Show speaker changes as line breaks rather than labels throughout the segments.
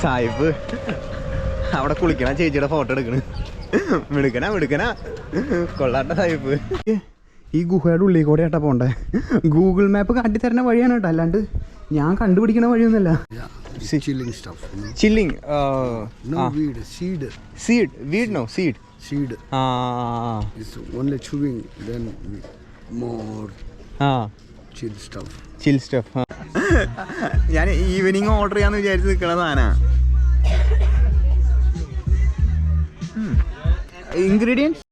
സായിപ്പ്. അവിടെ കുളിക്കണ ചേച്ചിയുടെ ഫോട്ടോ എടുക്കണ്. മിടുക്കന മിടുക്കന. കൊള്ളാട്ട സായിപ്പ്. ഈ ഗുഹയുടെ ഉള്ളിൽ കൂടെ ആട്ടാ പോണ്ടേ. ഗൂഗിൾ മാപ്പ് കാട്ടിത്തരുന്ന വഴിയാണ് കേട്ടോ. അല്ലാണ്ട് ഞാൻ കണ്ടുപിടിക്കണ വഴിയൊന്നുമല്ല.
Chilling seed
weed
no seed.
ആ. ചിൽ സ്റ്റഫ് ഞാൻ ഈവനിങ് ഓർഡർ ചെയ്യാന്ന് വിചാരിച്ച് നിൽക്കണ സാധന. ഇൻഗ്രീഡിയൻസ്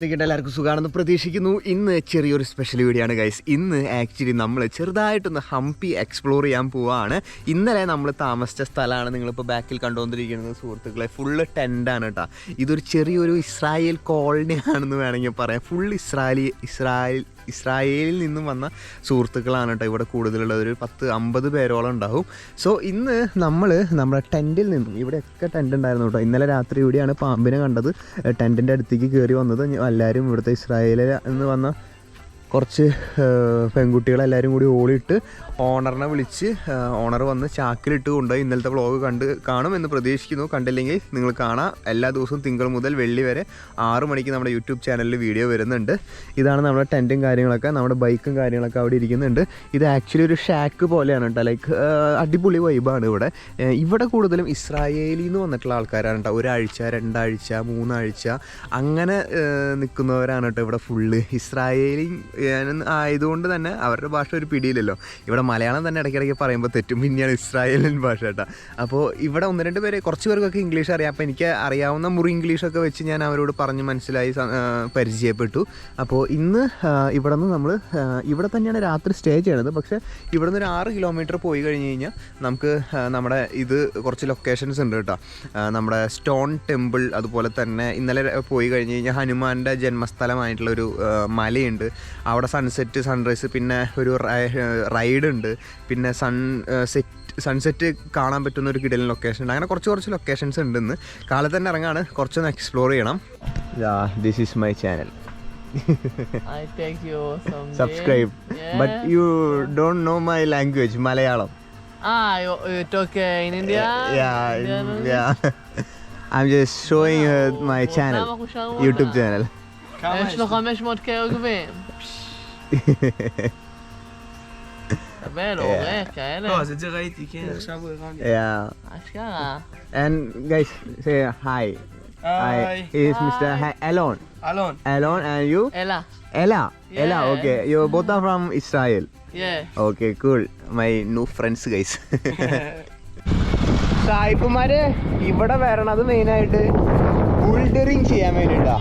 എല്ലാവർക്കും സുഖമാണെന്ന് പ്രതീക്ഷിക്കുന്നു. ഇന്ന് ചെറിയൊരു സ്പെഷ്യൽ വീഡിയോ ആണ് ഗൈസ് ഇന്ന് ആക്ച്വലി നമ്മൾ ചെറുതായിട്ടൊന്ന് ഹംപി എക്സ്പ്ലോർ ചെയ്യാൻ പോവാണ്. ഇന്നലെ നമ്മൾ താമസിച്ച സ്ഥലമാണ് നിങ്ങളിപ്പോൾ ബാക്കിൽ കണ്ടുകൊണ്ടിരിക്കുന്നത് സുഹൃത്തുക്കളെ. ഫുള്ള് ടെന്റാണ് കേട്ടോ ഇതൊരു ചെറിയൊരു ഇസ്രായേൽ കോളനി ആണെന്ന് വേണമെങ്കിൽ പറയാം. ഫുൾ ഇസ്രായേലി ഇസ്രായേൽ ഇസ്രായേലിൽ നിന്നും വന്ന സുഹൃത്തുക്കളാണ് കേട്ടോ ഇവിടെ കൂടുതലുള്ളത്. ഒരു പത്ത് അമ്പത് പേരോളം ഉണ്ടാവും. സോ ഇന്ന് നമ്മൾ നമ്മുടെ ടെന്റിൽ നിന്നും ഇവിടെയൊക്കെ ടെന്റ് ഉണ്ടായിരുന്നു കേട്ടോ ഇന്നലെ രാത്രി കൂടിയാണ് പാമ്പിനെ കണ്ടത്. ടെന്റിന്റെ അടുത്തേക്ക് കയറി വന്നത്. എല്ലാവരും ഇവിടുത്തെ ഇസ്രായേലിൽ നിന്ന് വന്ന കുറച്ച് പെൺകുട്ടികളെല്ലാവരും കൂടി ഓടിയിട്ട് ഓണറിനെ വിളിച്ച് ഓണർ വന്ന് ചാക്കിലിട്ട് കൊണ്ടുപോയി ഇന്നലത്തെ വ്ളോഗ് കണ്ട് കാണുമെന്ന് പ്രതീക്ഷിക്കുന്നു. കണ്ടില്ലെങ്കിൽ നിങ്ങൾ കാണാം. എല്ലാ ദിവസവും തിങ്കൾ മുതൽ വെള്ളി വരെ ആറു മണിക്ക് നമ്മുടെ യൂട്യൂബ് ചാനലിൽ വീഡിയോ വരുന്നുണ്ട്. ഇതാണ് നമ്മുടെ ടെന്റും കാര്യങ്ങളൊക്കെ നമ്മുടെ ബൈക്കും കാര്യങ്ങളൊക്കെ അവിടെ ഇരിക്കുന്നുണ്ട്. ഇത് ആക്ച്വലി ഒരു ഷാക്ക് പോലെയാണ് കേട്ടോ. ലൈക്ക് അടിപൊളി വൈബാണ് ഇവിടെ. ഇവിടെ കൂടുതലും ഇസ്രായേലിൽ നിന്ന് വന്നിട്ടുള്ള ആൾക്കാരാണ് കേട്ടോ. ഒരാഴ്ച രണ്ടാഴ്ച മൂന്നാഴ്ച അങ്ങനെ നിൽക്കുന്നവരാണ് കേട്ടോ ഇവിടെ ഫുള്ള് ഇസ്രായേലി ആയതുകൊണ്ട് തന്നെ അവരുടെ ഭാഷ ഒരു പിടിയില്ലല്ലോ. ഇവിടെ മലയാളം തന്നെ ഇടയ്ക്കിടയ്ക്ക് പറയുമ്പോൾ തെറ്റും പിന്നെയാണ് ഇസ്രായേലിൻ ഭാഷ കേട്ടോ. അപ്പോൾ ഇവിടെ ഒന്ന് രണ്ട് പേര് കുറച്ച് പേർക്കൊക്കെ ഇംഗ്ലീഷ് അറിയാം. അപ്പോൾ എനിക്ക് അറിയാവുന്ന മുറി ഇംഗ്ലീഷൊക്കെ വെച്ച് ഞാൻ അവരോട് പറഞ്ഞ് മനസ്സിലായി പരിചയപ്പെട്ടു. അപ്പോൾ ഇന്ന് ഇവിടെ നിന്ന് നമ്മൾ ഇവിടെ തന്നെയാണ് രാത്രി സ്റ്റേ ചെയ്യണത്. പക്ഷേ ഇവിടെ നിന്ന് ഒരു ആറ് കിലോമീറ്റർ പോയി കഴിഞ്ഞ് കഴിഞ്ഞാൽ നമുക്ക് നമ്മുടെ ഇത് കുറച്ച് ലൊക്കേഷൻസ് ഉണ്ട് കേട്ടോ. നമ്മുടെ സ്റ്റോൺ ടെമ്പിൾ അതുപോലെ തന്നെ ഇന്നലെ പോയി കഴിഞ്ഞ് കഴിഞ്ഞാൽ ഹനുമാന്റെ ജന്മസ്ഥലമായിട്ടുള്ളൊരു മലയുണ്ട്. അവിടെ സൺസെറ്റ് സൺറൈസ് പിന്നെ ഒരു റൈഡ് ഉണ്ട് പിന്നെ സൺ സെറ്റ് സൺസെറ്റ് കാണാൻ പറ്റുന്ന ഒരു കിടലൻ ലൊക്കേഷൻ ഉണ്ട് അങ്ങനെ കുറച്ച് കുറച്ച് ലൊക്കേഷൻസ് ഉണ്ട് ഇന്ന് കാലത്ത് തന്നെ ഇറങ്ങാണ് കുറച്ചൊന്ന് എക്സ്പ്ലോർ ചെയ്യണം this is my channel
I thank you someday.
Subscribe but
Yeah.
You don't know my language Malayalam
Ah, you, you talk uh, in India? Indian?
I'm just showing her my channel,
למה אנחנו שרנו
YouTube
אותה?
channel.
יש לו 500 K
ماله هيك اه زي غايتي كان شابو
يا
اشكرا
and guys say hi
Hi.
Hi. Is Mr.
Hi.
Alon.
Alon.
Alon and you? Ella. Ella.
Yeah. Ella.
Okay. You both are from Israel.
Yeah.
Okay. Cool. My new friends, guys. സായിപ്പുമാര് ഇവിടെ വരണത് മെയിനായിട്ട് bouldering ചെയ്യാൻ വേണ്ടിയിട്ടാ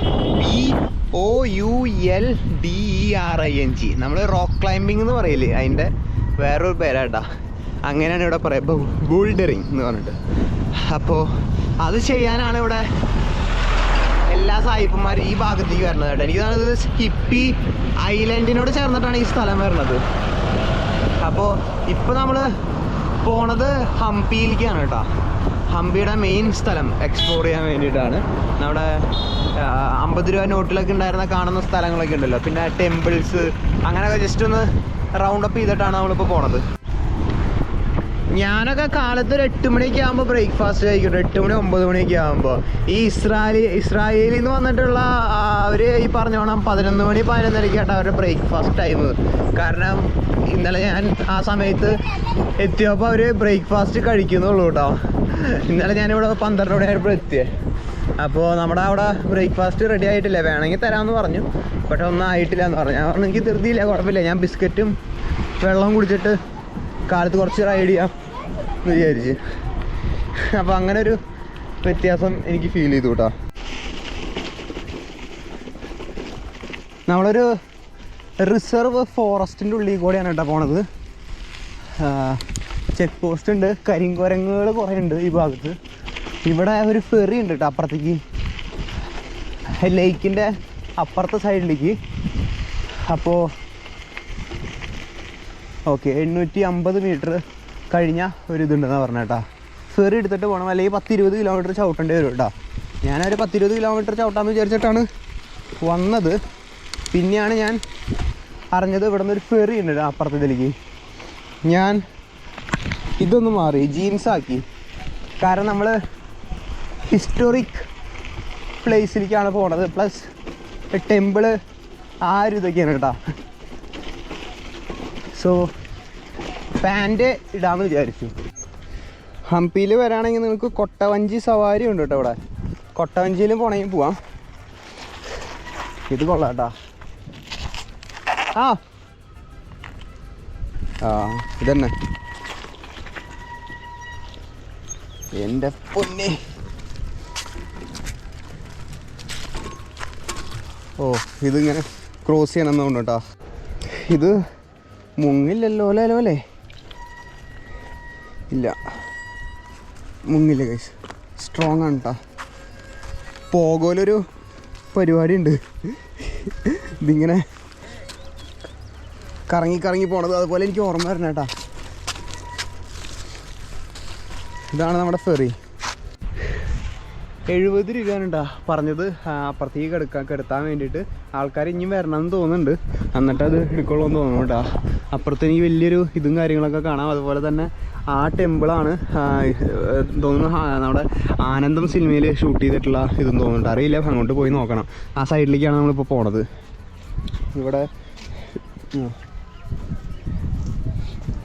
O U L D E R I N G നമ്മൾ rock climbing എന്ന് പറയില്ലേ? അതിന്റെ വേറൊരു പേരാട്ടാ. അങ്ങനെയാണ് ഇവിടെ പറയുക ബോൾഡറിങ് എന്ന് പറഞ്ഞിട്ട്. അപ്പോൾ അത് ചെയ്യാനാണ് ഇവിടെ എല്ലാ സായിപ്പന്മാരും ഈ ഭാഗത്തേക്ക് വരുന്നത് കേട്ടോ. എനിക്ക് തോന്നുന്നത് ഹിപ്പി ഐലൻഡിനോട് ചേർന്നിട്ടാണ് ഈ സ്ഥലം വരുന്നത് അപ്പോൾ ഇപ്പോൾ നമ്മൾ പോണത് ഹംപിയിലേക്കാണ് കേട്ടോ. ഹംപിയുടെ മെയിൻ സ്ഥലം എക്സ്പ്ലോർ ചെയ്യാൻ വേണ്ടിയിട്ടാണ്. നമ്മുടെ അമ്പത് രൂപ നോട്ടിലൊക്കെ ഉണ്ടായിരുന്ന കാണുന്ന സ്ഥലങ്ങളൊക്കെ ഉണ്ടല്ലോ. പിന്നെ ടെമ്പിൾസ് അങ്ങനെയൊക്കെ ജസ്റ്റ് ഒന്ന് റൗണ്ട് അപ്പ് ചെയ്തിട്ടാണ് നമ്മളിപ്പോൾ പോണത്. ഞാനൊക്കെ കാലത്ത് ഒരു എട്ട് മണിയൊക്കെ ആകുമ്പോൾ ബ്രേക്ക്ഫാസ്റ്റ് കഴിക്കട്ടെ എട്ട് മണി ഒമ്പത് മണിയൊക്കെ ആകുമ്പോൾ ഈ ഇസ്രായേലി ഇസ്രായേലിൽ നിന്ന് വന്നിട്ടുള്ള അവർ ഈ പറഞ്ഞോണം പതിനൊന്ന് മണി പതിനൊന്നരക്കായിട്ട് അവരുടെ ബ്രേക്ക്ഫാസ്റ്റ് ടൈം കാരണം ഇന്നലെ ഞാൻ ആ സമയത്ത് എത്തിയപ്പോൾ അവർ ബ്രേക്ക്ഫാസ്റ്റ് കഴിക്കുന്നുള്ളൂ കേട്ടോ ഇന്നലെ ഞാനിവിടെ പന്ത്രണ്ട് മണിയായപ്പോൾ എത്തിയേ. അപ്പോൾ നമ്മുടെ അവിടെ ബ്രേക്ക്ഫാസ്റ്റ് റെഡി ആയിട്ടില്ല? വേണമെങ്കിൽ തരാമെന്ന് പറഞ്ഞു. പക്ഷെ ഒന്നും ആയിട്ടില്ല എന്ന് പറഞ്ഞു. ഞാൻ പറഞ്ഞു എനിക്ക് ധൃതിയില്ല കുഴപ്പമില്ല. ഞാൻ ബിസ്ക്കറ്റും വെള്ളവും കുടിച്ചിട്ട് കാലത്ത് കുറച്ച് റൈഡ് ചെയ്യാം എന്ന് വിചാരിച്ച്. അപ്പോൾ അങ്ങനെ ഒരു വ്യത്യാസം എനിക്ക് ഫീൽ ചെയ്തു കേട്ടോ നമ്മളൊരു റിസർവ് ഫോറസ്റ്റിന്റെ ഉള്ളിൽ കൂടെയാണ് കേട്ടോ പോണത്. ചെക്ക് പോസ്റ്റ് ഉണ്ട് കരിങ്കുരങ്ങുകൾ കുറേ ഉണ്ട് ഈ ഭാഗത്ത്. ഇവിടെ ഒരു ഫെറി ഉണ്ട് കേട്ടോ അപ്പുറത്തേക്ക്. ലേക്കിന്റെ അപ്പുറത്തെ സൈഡിലേക്ക് അപ്പോൾ ഓക്കെ എണ്ണൂറ്റി അമ്പത് മീറ്റർ കഴിഞ്ഞ ഒരു ഇതുണ്ടെന്നാണ് പറഞ്ഞ കേട്ടോ ഫെറി എടുത്തിട്ട് പോകണം അല്ലെങ്കിൽ പത്തിരുപത് കിലോമീറ്റർ ചവിട്ടേണ്ടി വരും കേട്ടോ ഞാനൊരു പത്തിരുപത് കിലോമീറ്റർ ചവിട്ടാമെന്ന് വിചാരിച്ചിട്ടാണ് വന്നത്. പിന്നെയാണ് ഞാൻ അറിഞ്ഞത് ഇവിടെ നിന്ന് ഒരു ഫെറി ഉണ്ട് ട്ടോ അപ്പുറത്തെ ഇതിലേക്ക്. ഞാൻ ഇതൊന്ന് മാറി ജീൻസാക്കി കാരണം നമ്മൾ ഹിസ്റ്റോറിക് പ്ലേസിലേക്കാണ് പോണത്. പ്ലസ് ടെമ്പിൾ ആ ഒരു ഇതൊക്കെയാണ് കേട്ടോ സോ പാന്റ് ഇടാമെന്ന് വിചാരിച്ചു. ഹംപിയിൽ വരാണെങ്കിൽ നിങ്ങൾക്ക് കൊട്ടവഞ്ചി സവാരി ഉണ്ട് കേട്ടോ ഇവിടെ. കൊട്ടവഞ്ചിയിലും പോണെങ്കിൽ പോവാം. ഇത് കൊള്ളാം കേട്ടോ ആ. ആ ഇതന്നെ. എന്റെ പൊന്നെ. ഓ ഇതിങ്ങനെ ക്രോസ് ചെയ്യണമെന്നുണ്ട് കേട്ടോ. ഇത് മുങ്ങില്ലല്ലോ അല്ലോ അല്ലേ ഇല്ല. മുങ്ങില്ല കൈസ് സ്ട്രോങ് ആണ് കേട്ടോ പോകോലൊരു പരിപാടി ഉണ്ട് ഇതിങ്ങനെ കറങ്ങി കറങ്ങി പോണത് അതുപോലെ എനിക്ക് ഓർമ്മ വരണം കേട്ടാ ഇതാണ് നമ്മുടെ ഫെറി. എഴുപത് രൂപയാണ് കേട്ടോ പറഞ്ഞത്. അപ്പുറത്തേക്ക് കെടുക്കാൻ കിടത്താൻ വേണ്ടിയിട്ട് ആൾക്കാർ ഇനിയും വരണമെന്ന് തോന്നുന്നുണ്ട്. എന്നിട്ട് അത് എടുക്കുള്ളൂ എന്ന് തോന്നുന്നു കേട്ടോ അപ്പുറത്ത് എനിക്ക് വലിയൊരു ഇതും കാര്യങ്ങളൊക്കെ കാണാം. അതുപോലെ തന്നെ ആ ടെമ്പിളാണ് തോന്നുന്നു നമ്മുടെ ആനന്ദം സിനിമയിൽ ഷൂട്ട് ചെയ്തിട്ടുള്ള ഇതും തോന്നുന്നുണ്ട്. അറിയില്ല അങ്ങോട്ട് പോയി നോക്കണം. ആ സൈഡിലേക്കാണ് നമ്മളിപ്പോൾ പോണത്. ഇവിടെ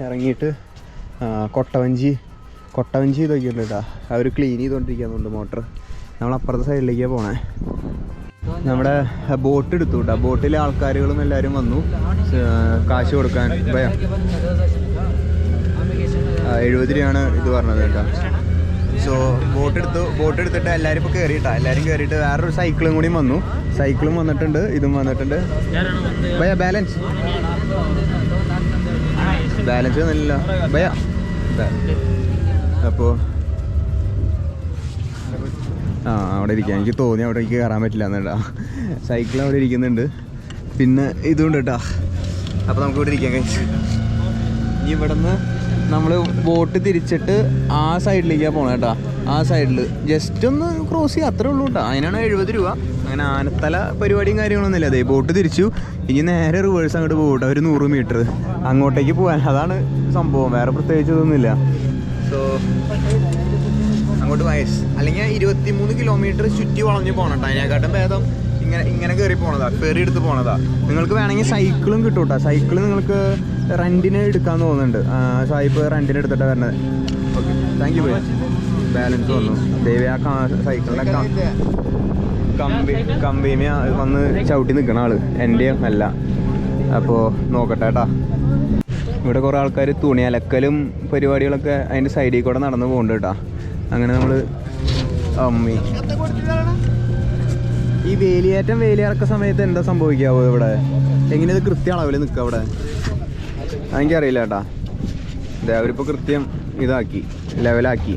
ഇറങ്ങിയിട്ട് കൊട്ടവഞ്ചി കൊട്ടവഞ്ചി ഇതൊക്കെ ഉണ്ട് കേട്ടോ അവർ ക്ലീൻ ചെയ്തുകൊണ്ടിരിക്കുന്നുണ്ട് മോട്ടർ. നമ്മൾ അപ്പുറത്തെ സൈഡിലേക്കാണ് പോണേ. നമ്മുടെ ബോട്ട് എടുത്തു കേട്ടോ. ബോട്ടിലെ ആൾക്കാരുകളും എല്ലാവരും വന്നു. കാശ് കൊടുക്കാൻ. എഴുപത് രൂപയാണ് ഇത് പറഞ്ഞത് കേട്ടോ. സോ ബോട്ട് എടുത്തു. ബോട്ട് എടുത്തിട്ട് എല്ലാവരും ഇപ്പോൾ കയറിയിട്ടാ എല്ലാവരും കയറിയിട്ട് വേറൊരു സൈക്കിളും കൂടി വന്നു. സൈക്കിളും വന്നിട്ടുണ്ട്. ഇതും വന്നിട്ടുണ്ട്. ഭയ ബാലൻസ് ബാലൻസ് ഒന്നുമില്ല ഭയ. അപ്പോൾ ആ അവിടെ ഇരിക്കാം. എനിക്ക് തോന്നി അവിടെ എനിക്ക് കയറാൻ പറ്റില്ല എന്നുണ്ടാ സൈക്കിൾ അവിടെ ഇരിക്കുന്നുണ്ട്. പിന്നെ ഇതുണ്ട് കേട്ടാ. അപ്പോൾ നമുക്ക് ഇവിടെ ഇരിക്കാം കഴിച്ച് ഇനി ഇവിടെ നമ്മൾ ബോട്ട് തിരിച്ചിട്ട് ആ സൈഡിലേക്കാണ് പോണത് കേട്ടോ. ആ സൈഡിൽ ജസ്റ്റ് ഒന്ന് ക്രോസ് ചെയ്യുക അത്രേ ഉള്ളൂ കേട്ടോ. അതിനാണ് എഴുപത് രൂപ. അങ്ങനെ ആനത്തല പരിപാടിയും കാര്യങ്ങളൊന്നുമില്ല അതെ ബോട്ട് തിരിച്ചു. ഇനി നേരെ റിവേഴ്സ് അങ്ങോട്ട് പോകട്ടെ. ഒരു നൂറ് മീറ്റർ അങ്ങോട്ടേക്ക് പോകാൻ. അതാണ് സംഭവം. വേറെ പ്രത്യേകിച്ച് ഇതൊന്നുമില്ല. സോ അങ്ങോട്ട് വയസ് അല്ലെങ്കിൽ ഇരുപത്തി മൂന്ന് കിലോമീറ്റർ ചുറ്റി വളഞ്ഞു പോകണം കേട്ടോ അതിനെക്കാട്ടും ഭേദം ഇങ്ങനെ ഇങ്ങനെ കയറി പോണതാ. ഫെറി എടുത്ത് പോണതാ. നിങ്ങൾക്ക് വേണമെങ്കിൽ സൈക്കിളും കിട്ടും കേട്ടോ സൈക്കിൾ നിങ്ങൾക്ക് റെന്റിന് എടുക്കാൻ തോന്നുന്നുണ്ട്. ആ, സായിപ്പ് റെന്റിന് എടുത്തിട്ട് വരണത് ഓക്കെ താങ്ക് യു ബാലൻസ് വന്നു. ദേവി ആ സൈക്കിളിന്റെ കമ്പി കമ്പിമ വന്ന് ചവിട്ടി നിൽക്കണ ആൾ. എന്റെ അല്ല. അപ്പോൾ നോക്കട്ടെ കേട്ടാ ഇവിടെ കുറേ ആൾക്കാർ തുണി അലക്കലും പരിപാടികളൊക്കെ അതിന്റെ സൈഡിൽ കൂടെ നടന്നു പോകുന്നുണ്ട് കേട്ടോ അങ്ങനെ നമ്മൾ അമ്മി. ഈ വേലിയേറ്റം വേലിയിറക്ക സമയത്ത് എന്താ സംഭവിക്കാവോ ഇവിടെ? എങ്ങനെ ഇത് കൃത്യ അളവിൽ നിൽക്കുക അവിടെ എനിക്കറിയില്ല കേട്ടാ. അതെ അവരിപ്പോൾ കൃത്യം ഇതാക്കി ലെവലാക്കി.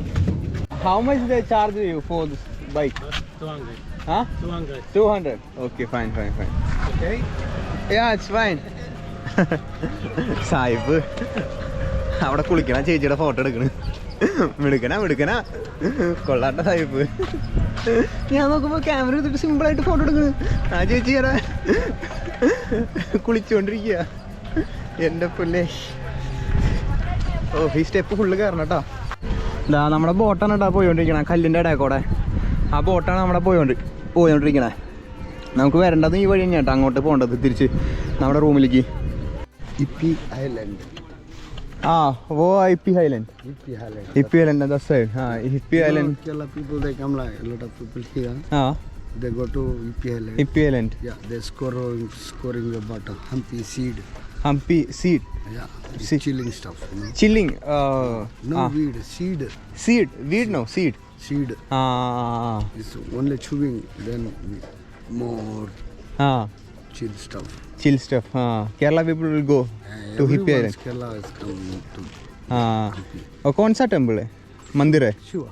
ഹൗ മച്ച് ചാർജ് ചെയ്യൂ for this bike two hundred okay fine fine fine yeah it's fine സായിപ്പ് അവിടെ കുളിക്കണം ചേച്ചിയുടെ ഫോട്ടോ എടുക്കണ്. മിടുക്കന മിടുക്കന. കൊള്ളാട്ട സായിപ്പ് ഞാൻ നോക്കുമ്പോ ക്യാമറ എടുത്തിട്ട് സിമ്പിൾ ആയിട്ട് ഫോട്ടോ എടുക്കുന്നു. ആ ചേച്ചി ചേരാ കുളിച്ചോണ്ടിരിക്കുക എന്റെ പുല്ലേ. ഓ ഈ സ്റ്റെപ്പ് ഫുള്ള് കയറണം കേട്ടോ ഇതാ നമ്മുടെ ബോട്ടാണ് കേട്ടോ പോയിക്കൊണ്ടിരിക്കണേ കല്ലിന്റെ ഇടയിൽ ആ ബോട്ടാണ് നമ്മുടെ പോയോണ്ട് പോയോണ്ടിരിക്കണേ. നമുക്ക് വരേണ്ടത് ഈ വഴി തന്നെയാട്ടോ അങ്ങോട്ട് പോകേണ്ടത് തിരിച്ച് നമ്മുടെ റൂമിലേക്ക്
Ipi
Ah, वो Hippie Highland. Hippie
Highland. Hippie
Highland that's the side. Ah, Hippie
Highland. Know, people they come like a lot of people here.
Ah.
They go to Hippie Highland.
Hippie Island.
Yeah, they scoring scoring about Humpy seed.
Humpy seed.
Yeah,
seed.
chilling stuff. You know?
Chilling.
Uh, no ah. weed, seed.
Seed, weed no seed.
Seed.
Ah. ah, ah, ah.
It's only chewing then more.
Ah.
chill stuff.
Chill stuff. Huh. Kerala people will
go
yeah, to
hippie
island.
Kerala is coming to.
हाँ और कौन सा temple है मंदिर है
Shiva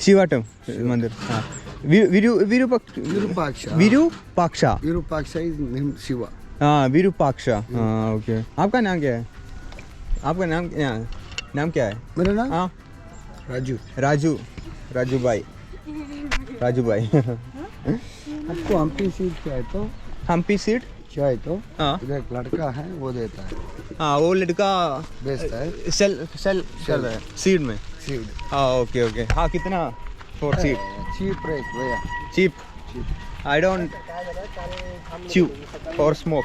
Shiva temple मंदिर हाँ Viru Virupaksha
Virupaksha
Virupaksha
Virupaksha is name Shiva
हाँ वीरूपाक्ष हाँ ओके आपका नाम क्या है आपका नाम क्या नाम क्या है
मेरा नाम
हाँ
राजू
राजू राजू भाई राजू भाई
आपको हम्पी सीट क्या है तो
हम्पी सीट
चाहिए तो
हाँ।
इधर एक लड़का है वो देता है।
हाँ वो लड़का
बेचता है।
सेल सेल रहा है सीट में?
Seed.
हाँ ओके ओके हाँ कितना फोर सीट
Cheap rate, भैया.
चीप आई डोंट च्यू और स्मोक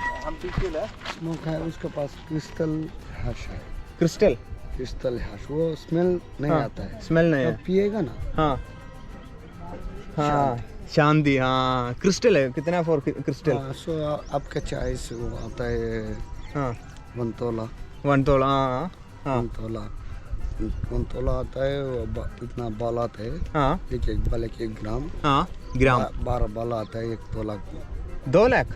Smoke है उसके पास क्रिस्टल हैश है।
क्रिस्टल
क्रिस्टल हैश वो स्मेल नहीं
हाँ,
आता है।
स्मेल नहीं है।
पिएगा ना?
हाँ। हाँ। शांति हाँ। क्रिस्टल है? कितना फोर क्रिस्टल
सो आपका चॉइस वो आता है
हाँ।
वन तोला
वन तोला हाँ हाँ।
वन तोला वन तोला आता है वो इतना बाल आता है।
हाँ।
एक एक बाल एक एक ग्राम।
हाँ ग्राम।
बारह बाल आता है एक तोला। को
दो लाख?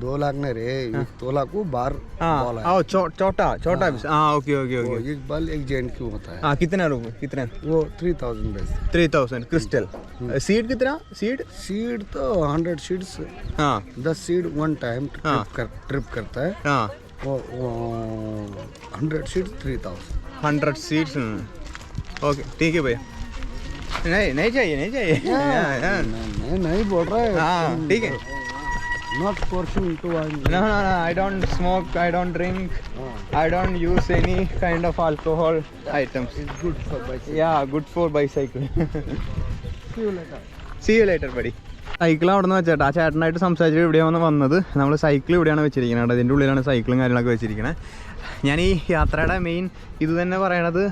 दो लाख नहीं रे एक तोला को बार बाल
हाँ
है।
छोटा छोटा हाँ ओके ओके ओके।
एक बाल एक जेंट की होता है?
हाँ कितना रुपये कितना?
वो three thousand base
three thousand crystal seed कितना? Seed
seed two hundred seeds
हाँ।
दस सीड वन टाइम
हाँ।
ट्रिप कर ट्रिप करता है।
हाँ।
वो hundred seed three thousand
hundred seats okay ठीक है भैया। नहीं नहीं चाहिए नहीं चाहिए। हाँ, हाँ।
नहीं नहीं बोल रहा है।
हाँ ठीक है।
Not Porsche into one.
No, no, no. I don't smoke. I don't drink. Oh. I don't use any kind of alcohol items.
It's good for bicycle.
Yeah, good for bicycle.
See you later.
See you later, buddy. Cycle അവിടെ നിന്ന് വെച്ചേട്ടാ ആ ചേട്ടനായിട്ട് സംസാരിച്ചിട്ട് ഇവിടെയാണ് വന്നത് നമ്മൾ cycle ഇവിടെയാണ് വെച്ചിരിക്കുന്നത് ഇതിന്റെ ഉള്ളിലാണ് സൈക്കിളും കാര്യങ്ങളൊക്കെ വെച്ചിരിക്കുന്നത് ഞാൻ ഈ യാത്രയുടെ മെയിൻ ഇത് തന്നെ പറയണത്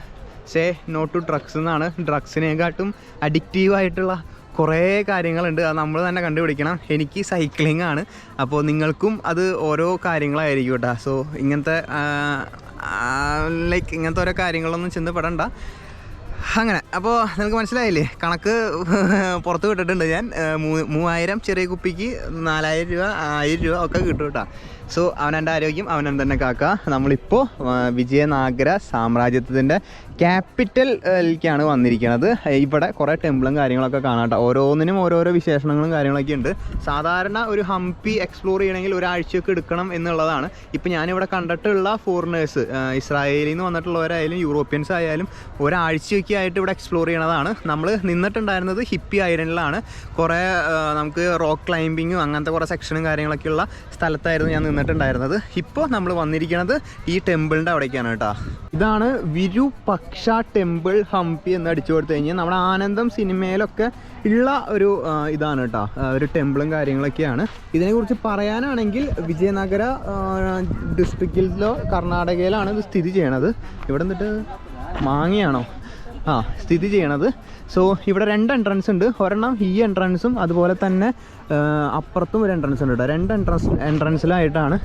സേ നോട്ട് ടു ഡ്രഗ്സ് എന്നാണ് ഡ്രഗ്സിനെക്കാട്ടും അഡിക്റ്റീവായിട്ടുള്ള കുറേ കാര്യങ്ങളുണ്ട്. അത് നമ്മൾ തന്നെ കണ്ടുപിടിക്കണം. എനിക്ക് സൈക്ലിംഗ് ആണ്. അപ്പോൾ നിങ്ങൾക്കും അത് ഓരോ കാര്യങ്ങളായിരിക്കും കേട്ടോ. സോ ഇങ്ങനത്തെ ലൈക്ക് ഇങ്ങനത്തെ ഓരോ കാര്യങ്ങളൊന്നും ചിന്തപ്പെടണ്ട അങ്ങനെ. അപ്പോൾ നിങ്ങൾക്ക് മനസ്സിലായില്ലേ? കണക്ക് പുറത്ത് വിട്ടിട്ടുണ്ട് ഞാൻ. മൂവായിരം ചെറിയ കുപ്പിക്ക് നാലായിരം രൂപ ആയിരം രൂപ ഒക്കെ കിട്ടും കേട്ടോ. സോ അവനെന്റെ ആരോഗ്യം അവനൻ തന്നെ കാക്ക. നമ്മളിപ്പോൾ വിജയനാഗര സാമ്രാജ്യത്തിന്റെ ക്യാപിറ്റലിലേക്കാണ് വന്നിരിക്കുന്നത് ഇവിടെ കുറേ ടെമ്പിളും കാര്യങ്ങളൊക്കെ കാണാം കേട്ടോ ഓരോന്നിനും ഓരോരോ വിശേഷണങ്ങളും കാര്യങ്ങളൊക്കെ ഉണ്ട്. സാധാരണ ഒരു ഹംപി എക്സ്പ്ലോർ ചെയ്യണമെങ്കിൽ ഒരാഴ്ചയൊക്കെ എടുക്കണം എന്നുള്ളതാണ്. ഇപ്പം ഞാനിവിടെ കണ്ടിട്ടുള്ള ഫോറിനേഴ്സ് ഇസ്രായേലിൽ നിന്ന് വന്നിട്ടുള്ളവരായാലും യൂറോപ്യൻസ് ആയാലും ഒരാഴ്ചയൊക്കെ ആയിട്ട് ഇവിടെ എക്സ്പ്ലോർ ചെയ്യണതാണ്. നമ്മൾ നിന്നിട്ടുണ്ടായിരുന്നത് ഹിപ്പി ഐലൻഡിലാണ്. കുറേ നമുക്ക് റോക്ക് ക്ലൈമ്പിങ്ങും അങ്ങനത്തെ കുറേ സെക്ഷനും കാര്യങ്ങളൊക്കെയുള്ള സ്ഥലത്തായിരുന്നു ഞാൻ നിന്നിട്ടുണ്ടായിരുന്നത്. ഇപ്പോൾ നമ്മൾ വന്നിരിക്കുന്നത് ഈ ടെമ്പിളിന്റെ അവിടേക്കാണ് കേട്ടോ ഇതാണ് വിരുപക്ഷ ടെമ്പിൾ ഹംപി എന്ന് അടിച്ചു കൊടുത്തു കഴിഞ്ഞാൽ നമ്മുടെ ആനന്ദം സിനിമയിലൊക്കെ ഉള്ള ഒരു ഇതാണ് കേട്ടോ. ഒരു ടെമ്പിളും കാര്യങ്ങളൊക്കെയാണ്. ഇതിനെക്കുറിച്ച് പറയാനാണെങ്കിൽ വിജയനഗര ഡിസ്ട്രിക്റ്റിലോ കർണാടകയിലാണ് ഇത് സ്ഥിതി ചെയ്യണത്. ഇവിടെ നിന്നിട്ട് മാങ്ങയാണോ? ആ സ്ഥിതി ചെയ്യണത്. സോ ഇവിടെ രണ്ട് എൻട്രൻസ് ഉണ്ട്. ഒരെണ്ണം ഈ എൻട്രൻസും അതുപോലെ തന്നെ അപ്പുറത്തും ഒരു എൻട്രൻസ് ഉണ്ട് കേട്ടോ രണ്ട് എൻട്രൻസ് എൻട്രൻസിലായിട്ടാണ്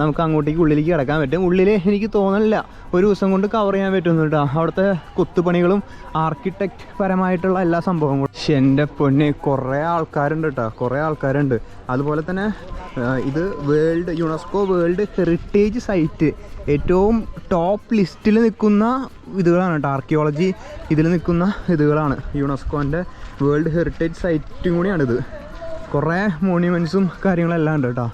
നമുക്ക് അങ്ങോട്ടേക്ക് ഉള്ളിലേക്ക് കിടക്കാൻ പറ്റും. ഉള്ളിൽ എനിക്ക് തോന്നുന്നില്ല ഒരു ദിവസം കൊണ്ട് കവർ ചെയ്യാൻ പറ്റുന്നു കേട്ടോ അവിടുത്തെ കൊത്തുപണികളും ആർക്കിടെക്റ്റ് പരമായിട്ടുള്ള എല്ലാ സംഭവങ്ങളും. എന്റെ പൊന്നെ കുറേ ആൾക്കാരുണ്ട് കേട്ടോ കുറേ ആൾക്കാരുണ്ട്. അതുപോലെ തന്നെ ഇത് world UNESCO world heritage site ഏറ്റവും ടോപ്പ് ലിസ്റ്റിൽ നിൽക്കുന്ന ഇതുകളാണ് കേട്ടോ ആർക്കിയോളജി ഇതിൽ നിൽക്കുന്ന ഇതുകളാണ്. യുനെസ്കോന്റെ വേൾഡ് ഹെറിറ്റേജ് സൈറ്റും കൂടിയാണിത്. കുറേ മോണ്യുമെന്റ്സും കാര്യങ്ങളെല്ലാം ഉണ്ട് കേട്ടോ.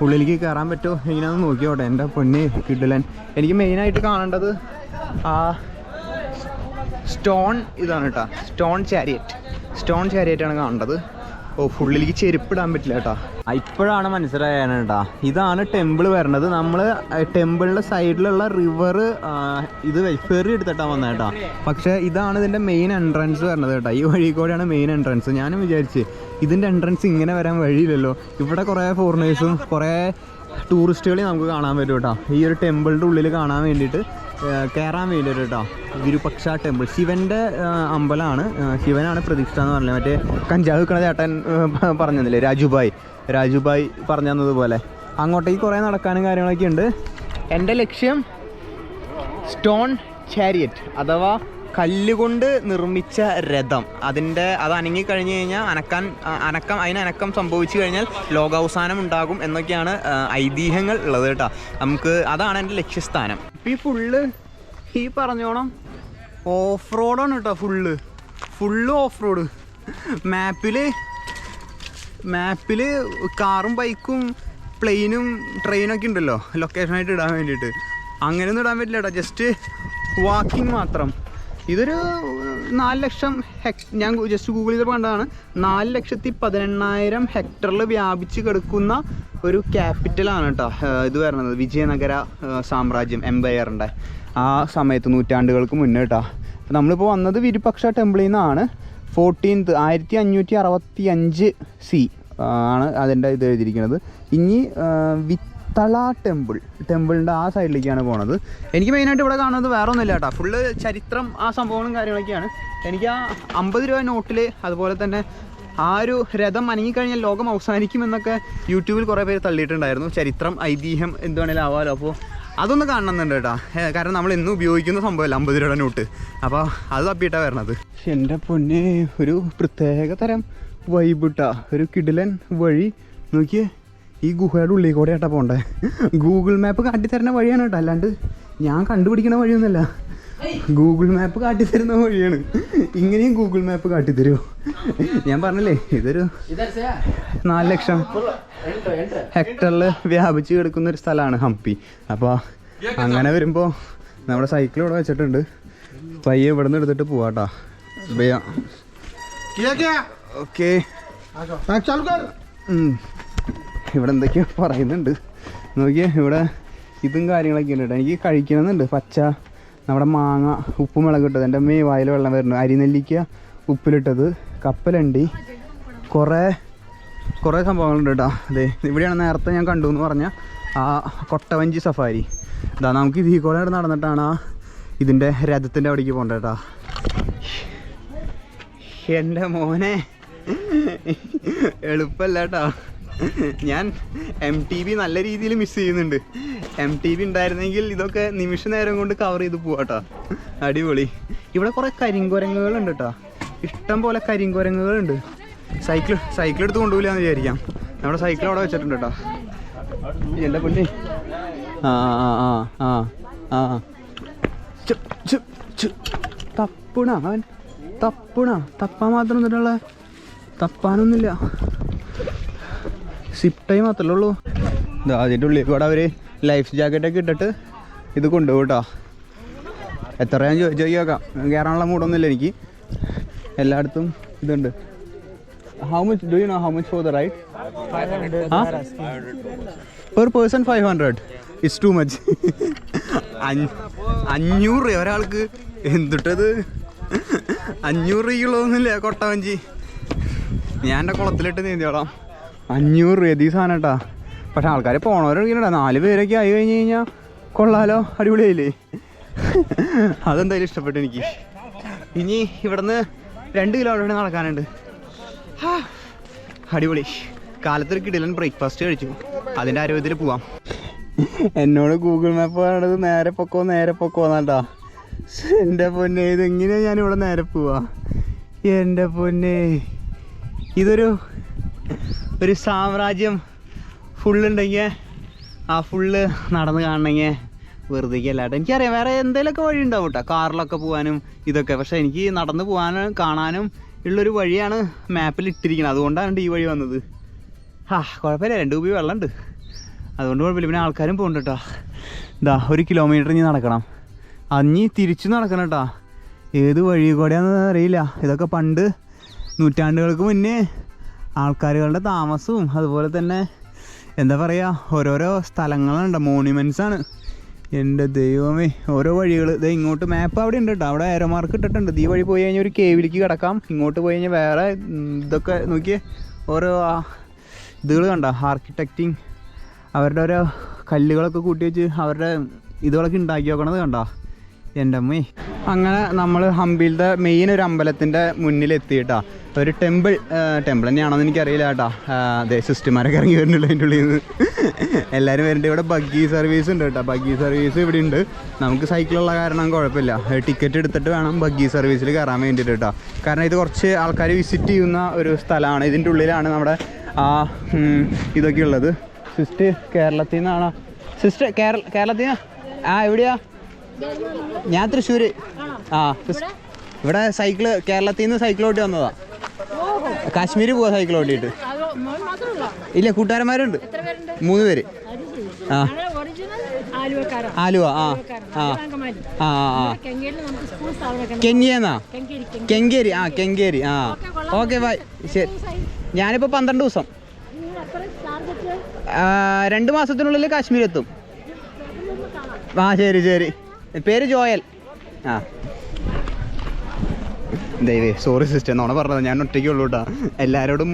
ഉള്ളിലേക്ക് കയറാൻ പറ്റുമോ? എങ്ങനെയാണെന്ന് നോക്കിയോട്ടെ. എന്റെ പൊന്നി കിഡിലൻ എനിക്ക് മെയിനായിട്ട് കാണേണ്ടത് ആ സ്റ്റോൺ ഇതാണ് കേട്ടോ. Stone chariot. സ്റ്റോൺ ചാരിയറ്റ് ആണ് കാണേണ്ടത്. ഓ ഫുള്ളിലേക്ക് ചെരുപ്പിടാൻ പറ്റില്ല കേട്ടോ. ഇപ്പോഴാണ് മനസ്സിലായാണ് കേട്ടോ ഇതാണ് ടെമ്പിൾ വരണത്. നമ്മൾ ടെമ്പിളിന്റെ സൈഡിലുള്ള റിവർ ഇത് ഫെറി എടുത്തിട്ടാണ് വന്നത് കേട്ടോ. പക്ഷേ ഇതാണ് ഇതിന്റെ മെയിൻ എൻട്രൻസ് വരണത് കേട്ടോ. ഈ വഴി കൂടെയാണ് മെയിൻ എൻട്രൻസ് ഞാനും വിചാരിച്ച് ഇതിന്റെ എൻട്രൻസ് ഇങ്ങനെ വരാൻ വഴിയില്ലല്ലോ. ഇവിടെ കുറേ ഫോറിനേഴ്സും കുറേ ടൂറിസ്റ്റുകളെ നമുക്ക് കാണാൻ പറ്റും കേട്ടോ. ഈ ഒരു ടെമ്പിളിന്റെ ഉള്ളിൽ കാണാൻ വേണ്ടിയിട്ട് കയറാൻ വേണ്ടിയിട്ട് കേട്ടോ. വിരുപക്ഷ ടെമ്പിൾ. ശിവന്റെ അമ്പലമാണ്. ശിവനാണ് പ്രതിഷ്ഠ എന്ന് പറഞ്ഞത്. മറ്റേ കഞ്ചാവ് വിൽക്കണ ചേട്ടൻ പറഞ്ഞതല്ലേ പറഞ്ഞതില്ലേ രാജുഭായ് രാജുഭായ് പറഞ്ഞു തന്നതുപോലെ. അങ്ങോട്ടേക്ക് കുറേ നടക്കാനും കാര്യങ്ങളൊക്കെ ഉണ്ട്. എന്റെ ലക്ഷ്യം സ്റ്റോൺ ചാരിയറ്റ് അഥവാ കല്ലുകൊണ്ട് നിർമ്മിച്ച രഥം. അതിന്റെ അത് അനങ്ങി കഴിഞ്ഞു കഴിഞ്ഞാൽ അനക്കാൻ അനക്കം അതിന് അനക്കം സംഭവിച്ചു കഴിഞ്ഞാൽ ലോകാവസാനം ഉണ്ടാകും എന്നൊക്കെയാണ് ഐതിഹ്യങ്ങൾ ഉള്ളത് കേട്ടോ. നമുക്ക് അതാണ് എന്റെ ലക്ഷ്യസ്ഥാനം. ഇപ്പം ഈ ഫുള്ള് ഈ പറഞ്ഞോണം ഓഫ് റോഡാണ് കേട്ടോ ഫുള്ള്. ഫുള്ള് ഓഫ് റോഡ് മാപ്പിൽ മാപ്പിൽ കാറും ബൈക്കും പ്ലെയിനും ട്രെയിനൊക്കെ ഉണ്ടല്ലോ. ലൊക്കേഷനായിട്ട് ഇടാൻ വേണ്ടിയിട്ട്. അങ്ങനെയൊന്നും ഇടാൻ പറ്റില്ല കേട്ടോ. ജസ്റ്റ് വാക്കിംഗ് മാത്രം. ഇതൊരു നാല് ലക്ഷം ഹെക് ഞാൻ ജസ്റ്റ് ഗൂഗിൾ ചെയ്തപ്പോൾ കണ്ടതാണ്. നാല് ലക്ഷത്തി പതിനെണ്ണായിരം ഹെക്ടറിൽ വ്യാപിച്ച് കിടക്കുന്ന ഒരു ക്യാപിറ്റലാണ് കേട്ടോ ഇത് വരുന്നത്. വിജയനഗര സാമ്രാജ്യം എംപയറിന്റെ ആ സമയത്ത് നൂറ്റാണ്ടുകൾക്ക് മുന്നേ കേട്ടോ നമ്മളിപ്പോൾ വന്നത് വിരുപക്ഷ ടെമ്പിളിൽ നിന്നാണ്. ഫോർട്ടീൻത്ത് ആയിരത്തി അഞ്ഞൂറ്റി അറുപത്തി അഞ്ച് സി ആണ് അതിന്റെ ഇത് എഴുതിയിരിക്കുന്നത്. ഇനി ആ, വിത്തള ടെമ്പിൾ. ടെമ്പിളിന്റെ ആ സൈഡിലേക്കാണ് പോണത്. എനിക്ക് മെയിനായിട്ട് ഇവിടെ കാണുന്നത് വേറെ ഒന്നുമില്ല കേട്ടോ. ഫുള്ള് ചരിത്രം ആ സംഭവങ്ങളും കാര്യങ്ങളൊക്കെയാണ്. എനിക്ക് ആ അമ്പത് രൂപ നോട്ടിൽ അതുപോലെ തന്നെ ആ ഒരു രഥം അനങ്ങിക്കഴിഞ്ഞാൽ ലോകം അവസാനിക്കുമെന്നൊക്കെ യൂട്യൂബിൽ കുറേ പേര് തള്ളിയിട്ടുണ്ടായിരുന്നു. ചരിത്രം ഐതിഹ്യം എന്ത് വേണേലും ആവാലോ അപ്പോൾ അതൊന്ന് കാണണമെന്നുണ്ട് കേട്ടോ. കാരണം നമ്മൾ ഇന്ന് ഉപയോഗിക്കുന്ന സംഭവമല്ല അമ്പത് രൂപയുടെ നോട്ട്. അപ്പോൾ അത് തപ്പിയിട്ടാണ് വരണത്. എന്റെ പൊന്നെ ഒരു പ്രത്യേക തരം വൈബിട്ടാ ഒരു കിടിലൻ വഴി. നോക്കിയേ ഈ ഗുഹയുടെ ഉള്ളിൽ കൂടെ ആട്ടാ പോണ്ടേ. ഗൂഗിൾ മാപ്പ് കാട്ടിത്തരുന്ന വഴിയാണ് കേട്ടോ. അല്ലാണ്ട് ഞാൻ കണ്ടുപിടിക്കണ വഴിയൊന്നുമല്ല. ഗൂഗിൾ മാപ്പ് കാട്ടിത്തരുന്ന വഴിയാണ്. ഇങ്ങനെയും ഗൂഗിൾ മാപ്പ് കാട്ടിത്തരുമോ ഞാൻ പറഞ്ഞില്ലേ ഇതൊരു നാല് ലക്ഷം ഹെക്ടറിൽ വ്യാപിച്ച് കിടക്കുന്ന ഒരു സ്ഥലമാണ് ഹംപി. അപ്പോൾ അങ്ങനെ വരുമ്പോൾ നമ്മുടെ സൈക്കിൾ ഇവിടെ വെച്ചിട്ടുണ്ട്. പയ്യെ ഇവിടെ നിന്ന് എടുത്തിട്ട് പോവാട്ടാ ഓക്കെ ഇവിടെ എന്തൊക്കെയോ പറയുന്നുണ്ട്. നോക്കിയേ ഇവിടെ ഇതും കാര്യങ്ങളൊക്കെ ഉണ്ട് എനിക്ക് കഴിക്കണമെന്നുണ്ട്. പച്ച നമ്മുടെ മാങ്ങ ഉപ്പ് മുളക് ഇട്ടത്. എന്റെ മേ വായിൽ വെള്ളം വരുന്നു. അരിനെല്ലിക്ക ഉപ്പിലിട്ടത്. കപ്പലണ്ടി. കുറേ കുറേ സംഭവങ്ങളുണ്ട് കേട്ടോ. അതെ ഇവിടെയാണ് നേരത്തെ ഞാൻ കണ്ടു എന്ന് പറഞ്ഞ ആ കൊട്ടവഞ്ചി സഫാരി. ഇതാ നമുക്ക് ഇതീ കൂടെ നടന്നിട്ടാണ് ആ ഇതിന്റെ രഥത്തിന്റെ അവിടേക്ക് പോകേണ്ടത് കേട്ടോ. എന്റെ മോനെ. എളുപ്പമല്ല കേട്ടോ. ഞാൻ എം ടി ബി നല്ല രീതിയിൽ മിസ് ചെയ്യുന്നുണ്ട്. എം ടി ബി ഉണ്ടായിരുന്നെങ്കിൽ ഇതൊക്കെ നിമിഷ നേരം കൊണ്ട് കവർ ചെയ്ത് പോവാട്ടോ അടിപൊളി. ഇവിടെ കുറേ കരിങ്കുരങ്ങുകളുണ്ട് കേട്ടോ ഇഷ്ടം പോലെ കരിങ്കുരങ്ങുകളുണ്ട്. സൈക്കിൾ സൈക്കിൾ എടുത്ത് കൊണ്ടുപോകില്ലാന്ന് വിചാരിക്കാം. നമ്മുടെ സൈക്കിൾ അവിടെ വെച്ചിട്ടുണ്ട് കേട്ടോ എന്റെ പുള്ളി ആ ആ ആ ആ ആ. തപ്പുണ അവൻ. തപ്പുണ. തപ്പാൻ മാത്രം എന്നിട്ടുള്ള തപ്പാനൊന്നുമില്ല. സിപ്പ് ടൈം മാത്രമേ ഉള്ളൂ? ഇതാ അതിന്റെ ഉള്ളിൽ കൂടെ അവർ ലൈഫ് ജാക്കറ്റൊക്കെ ഇട്ടിട്ട് ഇത് കൊണ്ടുപോകും കേട്ടോ എത്ര ഞാൻ ചോദിച്ചു നോക്കാം കയറാനുള്ള മൂടൊന്നുമില്ല എനിക്ക്. എല്ലായിടത്തും ഇതുണ്ട്. How much do you know how much for the right per person five hundred it's too much അഞ്ഞൂറ് രൂപ ഒരാൾക്ക്. എന്തിട്ടത്? അഞ്ഞൂറ് കിലോ ഒന്നുമില്ല കൊട്ടവഞ്ചി. ഞാൻ എന്റെ കുളത്തിലിട്ട് നീന്തിയോളാം അഞ്ഞൂറ് രൂപ ഈ സാധനം കേട്ടാ പക്ഷെ ആൾക്കാർ പോണവരൊക്കെ നാല് പേരൊക്കെ ആയി കഴിഞ്ഞ് കഴിഞ്ഞാൽ കൊള്ളാലോ അടിപൊളിയായില്ലേ? അതെന്തായാലും ഇഷ്ടപ്പെട്ടു എനിക്ക്. ഇനി ഇവിടുന്ന് രണ്ട് കിലോമീറ്റർ നടക്കാനുണ്ട്. അടിപൊളി. കാലത്തൊരു കിടിലൻ ബ്രേക്ക്ഫാസ്റ്റ് കഴിച്ചു. അതിന്റെ ആരോഗ്യത്തിൽ പോവാം. എന്നോട് ഗൂഗിൾ മാപ്പ് പറയണത് നേരെ പൊക്കോ നേരെ പൊക്കോ എന്നാട്ടാ എന്റെ പൊന്നെ ഇതെങ്ങനെയാണ് ഞാൻ ഇവിടെ നേരെ പോവാ? എന്റെ പൊന്നെ. ഇതൊരു ഒരു സാമ്രാജ്യം ഫുള്ളുണ്ടെങ്കിൽ ആ ഫുള്ള് നടന്ന് കാണണമെങ്കിൽ വെറുതെ അല്ലാട്ടോ എനിക്കറിയാം വേറെ എന്തെങ്കിലുമൊക്കെ വഴി ഉണ്ടാവും കേട്ടോ കാറിലൊക്കെ പോകാനും ഇതൊക്കെ. പക്ഷേ എനിക്ക് നടന്ന് പോകാനും കാണാനും ഉള്ളൊരു വഴിയാണ് മാപ്പിൽ ഇട്ടിരിക്കുന്നത് അതുകൊണ്ടാണ് ഈ വഴി വന്നത്. ആ കുഴപ്പമില്ല. രണ്ട് രൂപ വെള്ളമുണ്ട്. അതുകൊണ്ട് കുഴപ്പമില്ല. പിന്നെ ആൾക്കാരും പോകുന്നുണ്ട് കേട്ടോ ഇതാ ഒരു കിലോമീറ്റർ ഇനി നടക്കണം. അഞ്ഞി തിരിച്ചു നടക്കണം കേട്ടോ ഏത് വഴി കൂടെയാണെന്ന് അറിയില്ല. ഇതൊക്കെ പണ്ട് നൂറ്റാണ്ടുകൾക്ക് മുന്നേ ആൾക്കാരുകളുടെ താമസവും അതുപോലെ തന്നെ എന്താ പറയുക ഓരോരോ സ്ഥലങ്ങളുണ്ട്. ആണ്. എന്റെ ദൈവമേ ഓരോ വഴികൾ ഇത് ഇങ്ങോട്ട് മാപ്പ് അവിടെ ഉണ്ട് കേട്ടോ അവിടെ ഏരോ മാർക്ക് ഇട്ടിട്ടുണ്ട്. ഈ വഴി പോയി കഴിഞ്ഞാൽ ഒരു കേവിലേക്ക് കിടക്കാം. ഇങ്ങോട്ട് പോയി കഴിഞ്ഞാൽ വേറെ ഇതൊക്കെ നോക്കിയേ. ഓരോ ഇതുകൾ കണ്ട? ആർക്കിടെക്റ്റിങ് അവരുടെ ഓരോ കല്ലുകളൊക്കെ കൂട്ടി വെച്ച് അവരുടെ ഇതുകളൊക്കെ ഉണ്ടാക്കി നോക്കണത് കണ്ടോ? എന്റെ അമ്മേ. അങ്ങനെ നമ്മൾ ഹംപിയിലത്തെ മെയിൻ ഒരു അമ്പലത്തിന്റെ മുന്നിൽ എത്തിയിട്ടാ ഒരു ടെമ്പിൾ ടെമ്പിൾ തന്നെയാണോ എന്ന് എനിക്കറിയില്ല കേട്ടാ. അതെ സിസ്റ്റർമാരൊക്കെ ഇറങ്ങി വരുന്നുള്ളൂ അതിന്റെ ഉള്ളിൽ നിന്ന്. എല്ലാവരും വരുന്നുണ്ട് ഇവിടെ ബഗ്ഗി സർവീസ് ഉണ്ട് കേട്ടോ. ബഗ്ഗി സർവീസ് ഇവിടെ ഉണ്ട്. നമുക്ക് സൈക്കിളുള്ള കാരണം കുഴപ്പമില്ല. ടിക്കറ്റ് എടുത്തിട്ട് വേണം ബഗ്ഗി സർവീസിൽ കയറാൻ വേണ്ടിയിട്ട് കേട്ടോ. കാരണം ഇത് കുറച്ച് ആൾക്കാർ വിസിറ്റ് ചെയ്യുന്ന ഒരു സ്ഥലമാണ്. ഇതിന്റെ ഉള്ളിലാണ് നമ്മുടെ ആ ഇതൊക്കെ ഉള്ളത്. സിസ്റ്റർ കേരളത്തിൽ നിന്നാണോ സിസ്റ്റർ കേരള കേരളത്തിൽ നിന്ന് ആ എവിടെയാ? ഞാൻ തൃശ്ശൂര്. ആ ഇവിടെ? സൈക്കിൾ കേരളത്തിൽ നിന്ന് സൈക്കിൾ ഓട്ടി വന്നതാ കാശ്മീർ പോവാ സൈക്കിൾ ഓട്ടിയിട്ട്.
മാത്രമല്ല.
ഇല്ല കൂട്ടുകാരന്മാരുണ്ട്. മൂന്ന് പേര്. ആ. ആലുവ ആ ആ ആ ആ കെങ്ങിയെന്നാ
കെങ്കേരി
ആ കെങ്കേരി ആ. Okay, bye. ശരി. ഞാനിപ്പോൾ പന്ത്രണ്ട് ദിവസം. രണ്ട് മാസത്തിനുള്ളിൽ കാശ്മീർ എത്തും ആ ശരി ശരി. പേര് ജോയൽ. ആ. ദൈവേ സോറി സിസ്റ്റർ എന്നാണ് പറഞ്ഞത്? ഞാൻ ഒറ്റയ്ക്ക് ഉള്ളൂ കേട്ടോ എല്ലാവരോടും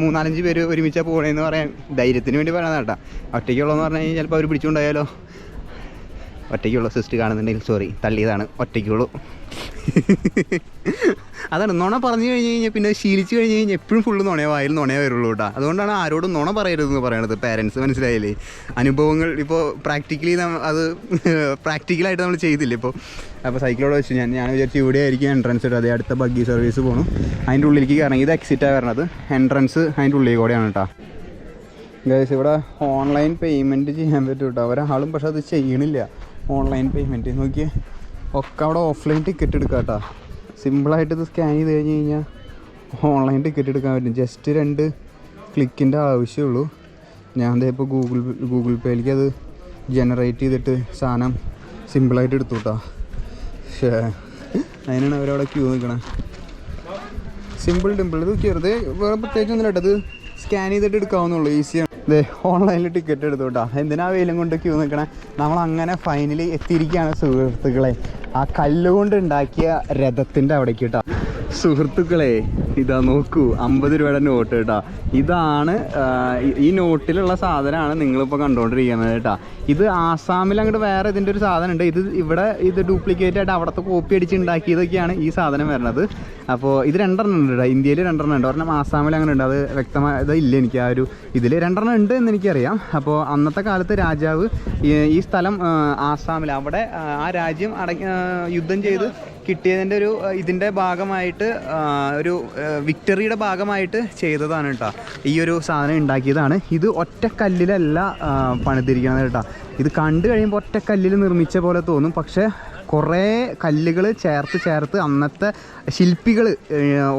മൂന്നാലഞ്ച് പേര് ഒരുമിച്ചാണ് പോകണേന്ന് പറയാൻ ധൈര്യത്തിന് വേണ്ടി പറയുന്നത് കേട്ടോ ഒറ്റയ്ക്കുള്ളതെന്ന് പറഞ്ഞു കഴിഞ്ഞാൽ ചിലപ്പോൾ അവർ പിടിച്ചുകൊണ്ടായാലോ? ഒറ്റയ്ക്കുള്ള സിസ്റ്റ് കാണുന്നുണ്ടെങ്കിൽ സോറി തള്ളിയതാണ് ഒറ്റയ്ക്കുള്ളൂ. അതാണ് നുണ പറഞ്ഞു കഴിഞ്ഞ് കഴിഞ്ഞാൽ പിന്നെ ശീലിച്ചു കഴിഞ്ഞ് കഴിഞ്ഞാൽ എപ്പോഴും ഫുള്ള് നുണയോ വായിൽ നുണയോ വരുള്ളൂ കേട്ടോ അതുകൊണ്ടാണ് ആരോടും നുണ പറയരുതെന്ന് പറയണത് പാരൻസ് മനസ്സിലായില്ലേ? അനുഭവങ്ങൾ ഇപ്പോൾ പ്രാക്ടിക്കലി അത് പ്രാക്ടിക്കലായിട്ട് നമ്മൾ ചെയ്തില്ല ഇപ്പോൾ അപ്പോൾ സൈക്കിളോട് വെച്ച് ഞാൻ ഞാൻ വിചാരിച്ചു ഇവിടെ ആയിരിക്കും എൻട്രൻസ് ഇട്ട് അതേ അടുത്ത ബഗ്ഗി സർവീസ് പോകണം അതിന്റെ ഉള്ളിലേക്ക് കയറണം ഇത് എക്സിറ്റാണ് വരണത്. എൻട്രൻസ് അതിന്റെ ഉള്ളിൽ കൂടെയാണ് കേട്ടോ ഗൈസ് ഇവിടെ ഓൺലൈൻ പേയ്മെന്റ് ചെയ്യാൻ പറ്റും കേട്ടോ ഒരാളും പക്ഷെ അത് ചെയ്യണില്ല. ഓൺലൈൻ പേയ്മെന്റ് നോക്കിയേ. ഒക്കെ അവിടെ ഓഫ്ലൈൻ ടിക്കറ്റ് എടുക്കാം കേട്ടോ സിമ്പിളായിട്ട് ഇത് സ്കാൻ ചെയ്ത് കഴിഞ്ഞ് കഴിഞ്ഞാൽ ഓൺലൈൻ ടിക്കറ്റ് എടുക്കാൻ പറ്റും. ജസ്റ്റ് രണ്ട് ക്ലിക്കിന്റെ ആവശ്യമുള്ളൂ. ഞാൻ ദേ ഇപ്പോൾ ഗൂഗിൾ ഗൂഗിൾ പേയിലേക്ക് അത് ജനറേറ്റ് ചെയ്തിട്ട് സാധനം സിമ്പിളായിട്ട് എടുത്തു കേട്ടോ പക്ഷേ അതിനാണ് അവരവിടെ ക്യൂ നിൽക്കണേ സിമ്പിൾ ഡിമ്പിൾ ഇത് വെറുതെ വേറെ പ്രത്യേകിച്ച് ഒന്നും ഇത് സ്കാൻ ചെയ്തിട്ട് എടുക്കാവുന്നുള്ളൂ. ഈസിയാണ് ഇതേ ഓൺലൈനിൽ ടിക്കറ്റ് എടുത്തു കേട്ടോ എന്തിനാ വെയിലും കൊണ്ട് ക്യൂ നിൽക്കണേ നമ്മൾ അങ്ങനെ ഫൈനലി എത്തിയിരിക്കുകയാണ് സുഹൃത്തുക്കളെ. ആ കല്ലുകൊണ്ട് ഉണ്ടാക്കിയ രഥത്തിന്റെ അവിടേക്ക് കേട്ടോ സുഹൃത്തുക്കളെ ഇതാ നോക്കൂ അമ്പത് രൂപയുടെ നോട്ട് കേട്ടോ. ഇതാണ് ഈ- നോട്ടിലുള്ള സാധനമാണ് നിങ്ങളിപ്പോൾ കണ്ടുകൊണ്ടിരിക്കുന്നത് കേട്ടോ. ഇത് ആസാമിൽ അങ്ങോട്ട് വേറെ ഇതിന്റെ ഒരു സാധനം ഉണ്ട് ഇത് ഇവിടെ ഇത് ഡ്യൂപ്ലിക്കേറ്റ് ആയിട്ട് അവിടുത്തെ കോപ്പി അടിച്ച് ഉണ്ടാക്കിയതൊക്കെയാണ് ഈ സാധനം വരുന്നത്. അപ്പോൾ ഇത് രണ്ടെണ്ണം ഉണ്ട് കേട്ടോ. ഇന്ത്യയിൽ രണ്ടെണ്ണം ഉണ്ട്. ഒരെണ്ണം ആസാമിൽ അങ്ങനെ ഉണ്ട്. അത് വ്യക്തമായ ഇല്ല എനിക്ക് ആ ഒരു ഇതിൽ രണ്ടെണ്ണം ഉണ്ട് എന്ന് എനിക്കറിയാം. അപ്പോൾ അന്നത്തെ കാലത്ത് രാജാവ് ഈ സ്ഥലം ആസാമിൽ അവിടെ ആ രാജ്യം അട യുദ്ധം ചെയ്ത് കിട്ടിയതിന്റെ ഒരു ഇതിന്റെ ഭാഗമായിട്ട് ഒരു വിക്ടറിയുടെ ഭാഗമായിട്ട് ചെയ്തതാണ് കേട്ടോ. ഈ ഒരു സാധനം ഉണ്ടാക്കിയതാണ്. ഇത് ഒറ്റ കല്ലിലല്ല പണിതിരിക്കുന്നത് കേട്ടോ. ഇത് കണ്ടു കഴിയുമ്പോൾ ഒറ്റ കല്ലിൽ നിർമ്മിച്ച പോലെ തോന്നും. പക്ഷേ കുറേ കല്ലുകൾ ചേർത്ത് ചേർത്ത് അന്നത്തെ ശില്പികൾ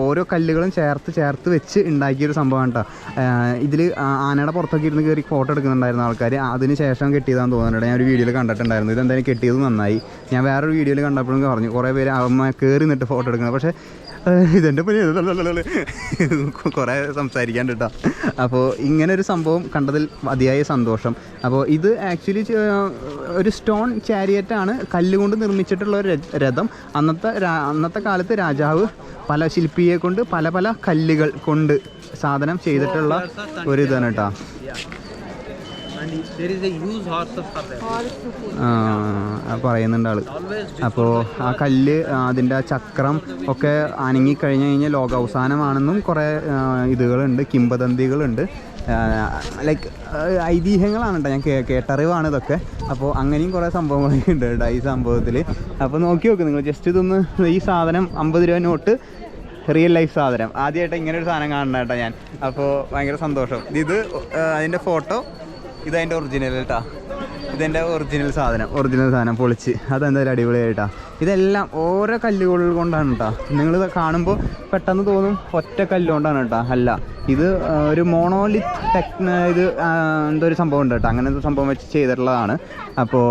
ഓരോ കല്ലുകളും ചേർത്ത് ചേർത്ത് വെച്ച് ഉണ്ടാക്കിയൊരു സംഭവമാണ് കേട്ടോ ഇതിൽ ആനയുടെ പുറത്തൊക്കെ ഇരുന്ന് കയറി ഫോട്ടോ എടുക്കുന്നുണ്ടായിരുന്ന ആൾക്കാർ അതിന് ശേഷം കെട്ടിയതാന്ന് തോന്നുന്നുണ്ട്. ഞാൻ ഒരു വീഡിയോയിൽ കണ്ടിട്ടുണ്ടായിരുന്നു. ഇതെന്തായാലും കെട്ടിയത് നന്നായി. ഞാൻ വേറൊരു വീഡിയോയിൽ കണ്ടപ്പോഴും പറഞ്ഞു കുറേ പേര് അമ്മ കയറി നിന്നിട്ട് ഫോട്ടോ എടുക്കുന്നത്. പക്ഷേ ഇതെന്റെ പണി കുറേ സംസാരിക്കാണ്ട് കേട്ടോ അപ്പോൾ ഇങ്ങനെ ഒരു സംഭവം കണ്ടതിൽ അതിയായ സന്തോഷം അപ്പോൾ ഇത് ആക്ച്വലി ഒരു സ്റ്റോൺ ചാരിയറ്റാണ് കല്ലുകൊണ്ട് നിർമ്മിച്ചിട്ടുള്ള ഒരു രഥം അന്നത്തെ അന്നത്തെ കാലത്ത് രാജാവ് പല ശില്പിയെ കൊണ്ട് പല പല കല്ലുകൾ കൊണ്ട് സാധനം ചെയ്തിട്ടുള്ള ഒരു ഇതാണ് കേട്ടോ പറയുന്നുണ്ട് ആൾ. അപ്പോൾ ആ കല്ല് ആ, അതിന്റെ ആ ചക്രം ഒക്കെ അനങ്ങി കഴിഞ്ഞ് കഴിഞ്ഞാൽ ലോകാവസാനമാണെന്നും കുറേ ഇതുകളുണ്ട് കിംബദന്തികളുണ്ട്. ലൈക്ക് ഐതിഹ്യങ്ങളാണ് കേട്ടോ ഞാൻ കേ കേട്ടറിവാണ് ഇതൊക്കെ. അപ്പോൾ അങ്ങനെയും കുറേ സംഭവങ്ങളൊക്കെ ഉണ്ട് കേട്ടോ ഈ സംഭവത്തിൽ അപ്പോൾ നോക്കി നോക്ക് നിങ്ങൾ ജസ്റ്റ് ഇതൊന്ന് ഈ സാധനം അമ്പത് രൂപ നോട്ട് റിയൽ ലൈഫ് സാധനം. ആദ്യമായിട്ട് ഇങ്ങനെ ഒരു സാധനം കാണണം കേട്ടോ ഞാൻ. അപ്പോൾ ഭയങ്കര സന്തോഷം. ഇത് അതിന്റെ ഫോട്ടോ ഇതതിന്റെ ഒറിജിനൽ കേട്ടാ ഇതെന്റെ ഒറിജിനൽ സാധനം. ഒറിജിനൽ സാധനം പൊളിച്ച്. അതെന്തായാലും അടിപൊളിയായിട്ടാ. ഇതെല്ലാം ഓരോ കല്ലുകൾ കൊണ്ടാണ് കേട്ടോ നിങ്ങൾ കാണുമ്പോൾ പെട്ടെന്ന് തോന്നും ഒറ്റ കല്ലുകൊണ്ടാണ് കേട്ടോ അല്ല ഇത് ഒരു മോണോലി ടെക്ന ഇത് എന്തോ ഒരു സംഭവം ഉണ്ട് കേട്ടോ അങ്ങനത്തെ സംഭവം വെച്ച് ചെയ്തിട്ടുള്ളതാണ്. അപ്പോൾ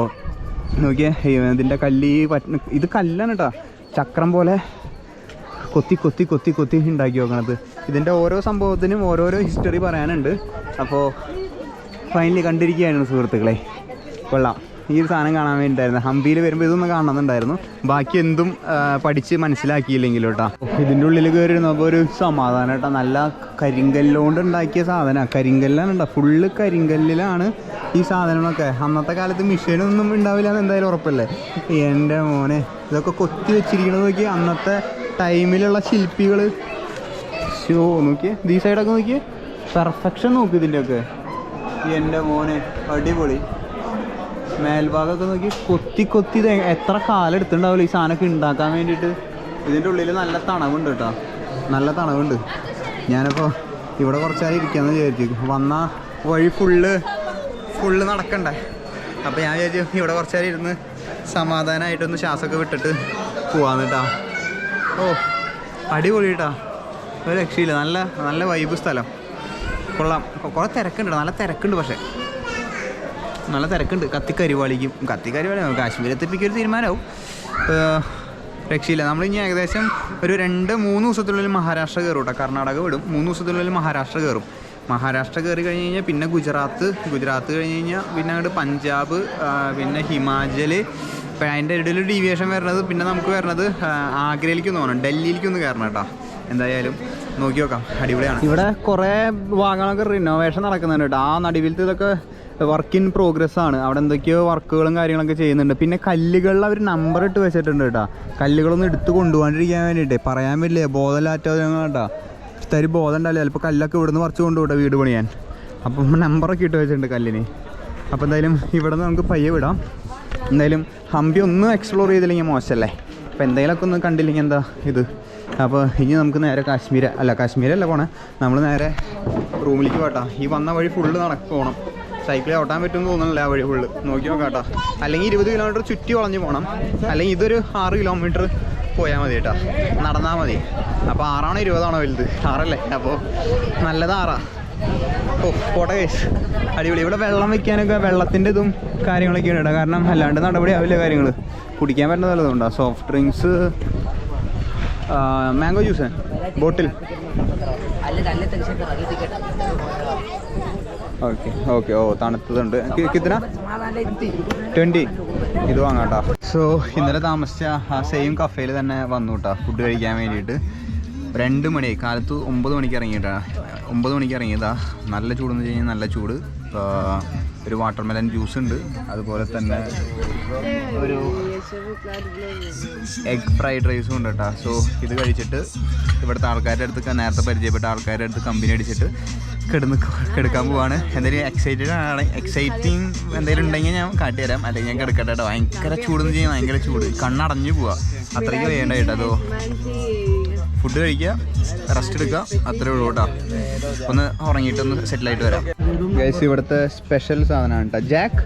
നോക്കിയേ ഇതിന്റെ കല്ല് ഇത് കല്ലാണ് കേട്ടോ ചക്രം പോലെ കൊത്തി കൊത്തി കൊത്തി കൊത്തി ഉണ്ടാക്കി വെക്കണത്. ഇതിന്റെ ഓരോ സംഭവത്തിനും ഓരോരോ ഹിസ്റ്ററി പറയാനുണ്ട്. അപ്പോൾ ഫൈനലി കണ്ടിരിക്കുകയായിരുന്നു സുഹൃത്തുക്കളെ. കൊള്ളാം. ഈ ഒരു സാധനം കാണാൻ വേണ്ടിയിട്ടായിരുന്നു. ഹംപിയിൽ വരുമ്പോൾ ഇതൊന്നും കാണണമെന്നുണ്ടായിരുന്നു. ബാക്കി എന്തും പഠിച്ച് മനസ്സിലാക്കിയില്ലെങ്കിലും കേട്ടോ. ഇതിന്റെ ഉള്ളിൽ കയറി നോക്കുമ്പോൾ ഒരു സമാധാനം കേട്ടോ. നല്ല കരിങ്കല്ലുകൊണ്ട് ഉണ്ടാക്കിയ സാധനമാണ് കരിങ്കല്ലാണ് കേട്ടോ. ഫുള്ള് കരിങ്കല്ലിലാണ് ഈ സാധനങ്ങളൊക്കെ. അന്നത്തെ കാലത്ത് മിഷീനൊന്നും ഉണ്ടാവില്ല എന്ന് എന്തായാലും ഉറപ്പല്ലേ? എന്റെ മോനെ ഇതൊക്കെ കൊത്തി വെച്ചിരിക്കണത് നോക്കി. അന്നത്തെ ടൈമിലുള്ള ശില്പികൾ ഷോ നോക്കിയേ. ഈ സൈഡൊക്കെ നോക്കിയേ. പെർഫെക്ഷൻ നോക്കി ഇതിന്റെയൊക്കെ എന്റെ മോനെ അടിപൊളി. മേൽഭാഗമൊക്കെ നോക്കി കൊത്തി കൊത്തി എത്ര കാലം എടുത്തിട്ടുണ്ടാവില്ല ഈ സാധനമൊക്കെ ഉണ്ടാക്കാൻ വേണ്ടിയിട്ട്? ഇതിന്റെ ഉള്ളിൽ നല്ല തണവുണ്ട് കേട്ടോ. നല്ല തണവുണ്ട്. ഞാനിപ്പോൾ ഇവിടെ കുറച്ചായി ഇരിക്കാമെന്ന് വിചാരിച്ചു. വന്ന വഴി ഫുള്ള് ഫുള്ള് നടക്കണ്ടേ? അപ്പോൾ ഞാൻ വിചാരിച്ചു ഇവിടെ കുറച്ചായി ഇരുന്ന് സമാധാനമായിട്ടൊന്ന് ശ്വാസമൊക്കെ വിട്ടിട്ട് പോവാന്ന് കേട്ടോ. ഓ അടിപൊളി കേട്ടോ. ഒരു രക്ഷയില്ല. നല്ല നല്ല വൈബ് സ്ഥലം. കൊള്ളാം. കുറേ തിരക്കുണ്ട് നല്ല തിരക്കുണ്ട് പക്ഷേ. നല്ല തിരക്കുണ്ട്. കത്തിക്കരിവാളിക്കും. കത്തിക്കരിവാളി കാശ്മീർ എത്തിപ്പിക്കൊരു തീരുമാനമാവും. രക്ഷയില്ല. നമ്മൾ ഇനി ഏകദേശം ഒരു രണ്ട് മൂന്ന് ദിവസത്തിനുള്ളിൽ മഹാരാഷ്ട്ര കയറും കേട്ടോ. കർണാടക വിടും. മൂന്ന് ദിവസത്തിനുള്ളിൽ മഹാരാഷ്ട്ര കയറും. മഹാരാഷ്ട്ര കയറി കഴിഞ്ഞ് കഴിഞ്ഞാൽ പിന്നെ ഗുജറാത്ത്. ഗുജറാത്ത് കഴിഞ്ഞ് കഴിഞ്ഞാൽ പിന്നെ അങ്ങോട്ട് പഞ്ചാബ് പിന്നെ ഹിമാചൽ. അതിന്റെ ഇടയിൽ ഡീവിയേഷൻ വരുന്നത് പിന്നെ നമുക്ക് വരുന്നത് ആഗ്രയിലേക്കൊന്ന് പോകണം ഡൽഹിയിലേക്കൊന്ന് കയറണം കേട്ടോ. എന്തായാലും നോക്കി നോക്കാം. അടിപൊളിയാണ്. ഇവിടെ കുറേ ഭാഗങ്ങളൊക്കെ റിനോവേഷൻ നടക്കുന്നുണ്ട് ആ നടുവിലത്തെ ഇതൊക്കെ വർക്ക് ഇൻ പ്രോഗ്രസ് ആണ്. അവിടെ എന്തൊക്കെയോ വർക്കുകളും കാര്യങ്ങളൊക്കെ ചെയ്യുന്നുണ്ട്. പിന്നെ കല്ലുകളിൽ അവർ നമ്പർ ഇട്ട് വെച്ചിട്ടുണ്ട് കേട്ടോ. കല്ലുകളൊന്നും എടുത്ത് കൊണ്ടുപോകാണ്ടിരിക്കാൻ വേണ്ടിയിട്ട്. പറയാൻ പറ്റില്ല. ബോധമില്ലാത്തവർ കേട്ടോ. തരി ബോധം ഉണ്ടാവില്ല. ചിലപ്പോൾ കല്ലൊക്കെ ഇവിടുന്ന് പറിച്ചു കൊണ്ടുപോട്ടെ വീട് പണിയാൻ. അപ്പം നമ്പറൊക്കെ ഇട്ട് വെച്ചിട്ടുണ്ട് കല്ലിന്. അപ്പോൾ എന്തായാലും ഇവിടെ നമുക്ക് പയ്യെ വിടാം. എന്തായാലും ഹംപി ഒന്നും എക്സ്പ്ലോർ ചെയ്തില്ലെങ്കിൽ മോശമല്ലേ? അപ്പോൾ എന്തെങ്കിലുമൊക്കെ ഒന്ന് കണ്ടില്ലെങ്കിൽ എന്താ ഇത്? അപ്പോൾ ഇനി നമുക്ക് നേരെ കാശ്മീർ അല്ല കാശ്മീരല്ല പോണേ. നമ്മൾ നേരെ റൂമിലേക്ക് പോട്ടാ. ഈ വന്ന വഴി ഫുള്ള് നടക്ക് പോകണം സൈക്കിൾ ഓട്ടാൻ പറ്റുമെന്ന് തോന്നുന്നില്ല ആ വഴി ഫുള്ള് നോക്കി നോക്കാട്ടാ അല്ലെങ്കിൽ ഇരുപത് കിലോമീറ്റർ ചുറ്റി വളഞ്ഞ് പോകണം അല്ലെങ്കിൽ ഇതൊരു ആറ് കിലോമീറ്റർ പോയാൽ മതി കേട്ടോ. നടന്നാൽ മതി. അപ്പോൾ ആറാണോ ഇരുപതാണോ വലുത്? ആറല്ലേ? അപ്പോൾ നല്ലത് ആറാ. ഓ പോട്ടെ കേസ് അടിപൊളി. ഇവിടെ വെള്ളം വെക്കാനൊക്കെ വെള്ളത്തിന്റെ ഇതും കാര്യങ്ങളൊക്കെ ഉണ്ട് കാരണം അല്ലാണ്ട് നടപടി ആവില്ല കാര്യങ്ങൾ കുടിക്കാൻ പറ്റുന്ന നല്ലതുണ്ടോ soft drinks mango juice bottle. Okay okay. ഓ തണുത്തതുണ്ട്. കിത്തന? ട്വന്റി ഇത് വാങ്ങാട്ടോ സോ ഇന്നലെ താമസിച്ച ആ സെയിം കഫേയിൽ തന്നെ വന്നു കേട്ടോ ഫുഡ് കഴിക്കാൻ വേണ്ടിയിട്ട്. രണ്ട് മണി കാലത്ത് ഒമ്പത് മണിക്ക് ഇറങ്ങിയിട്ടാണ് ഒമ്പത് മണിക്ക് ഇറങ്ങിയതാ. നല്ല ചൂടെന്ന് വെച്ച് കഴിഞ്ഞാൽ നല്ല ചൂട്. ഒരു വാട്ടർമെലൻ ജ്യൂസ് ഉണ്ട്. അതുപോലെ തന്നെ ഒരു എഗ് ഫ്രൈഡ് റൈസും ഉണ്ട് കേട്ടോ. സോ ഇത് കഴിച്ചിട്ട് ഇവിടുത്തെ ആൾക്കാരുടെ അടുത്ത് നേരത്തെ പരിചയപ്പെട്ട ആൾക്കാരുടെ അടുത്ത് കമ്പനി അടിച്ചിട്ട് കിടന്ന് കിടക്കാൻ പോവാണ്. എന്തായാലും എക്സൈറ്റഡ് ആണ്. എക്സൈറ്റിങ് എന്തെങ്കിലും ഉണ്ടെങ്കിൽ ഞാൻ കാട്ടിത്തരാം. അല്ലെങ്കിൽ ഞാൻ കിടക്കട്ടെ കേട്ടോ. ഭയങ്കര ചൂടെന്ന് കഴിഞ്ഞാൽ ഭയങ്കര ചൂട്. കണ്ണടഞ്ഞു പോവാ. അത്രയ്ക്ക് വേണ്ട കേട്ടോ അതോ. ഫുഡ് കഴിക്കുക റെസ്റ്റ് എടുക്കുക. അത്രേ ഉള്ളൂ കേട്ടോ. ഒന്ന് ഉറങ്ങിയിട്ട് ഒന്ന് സെറ്റിൽ ആയിട്ട് വരാം. ഗൈസ് ഇവിടുത്തെ സ്പെഷ്യൽ സാധനമാണ് കേട്ടോ. ജാക്ക്.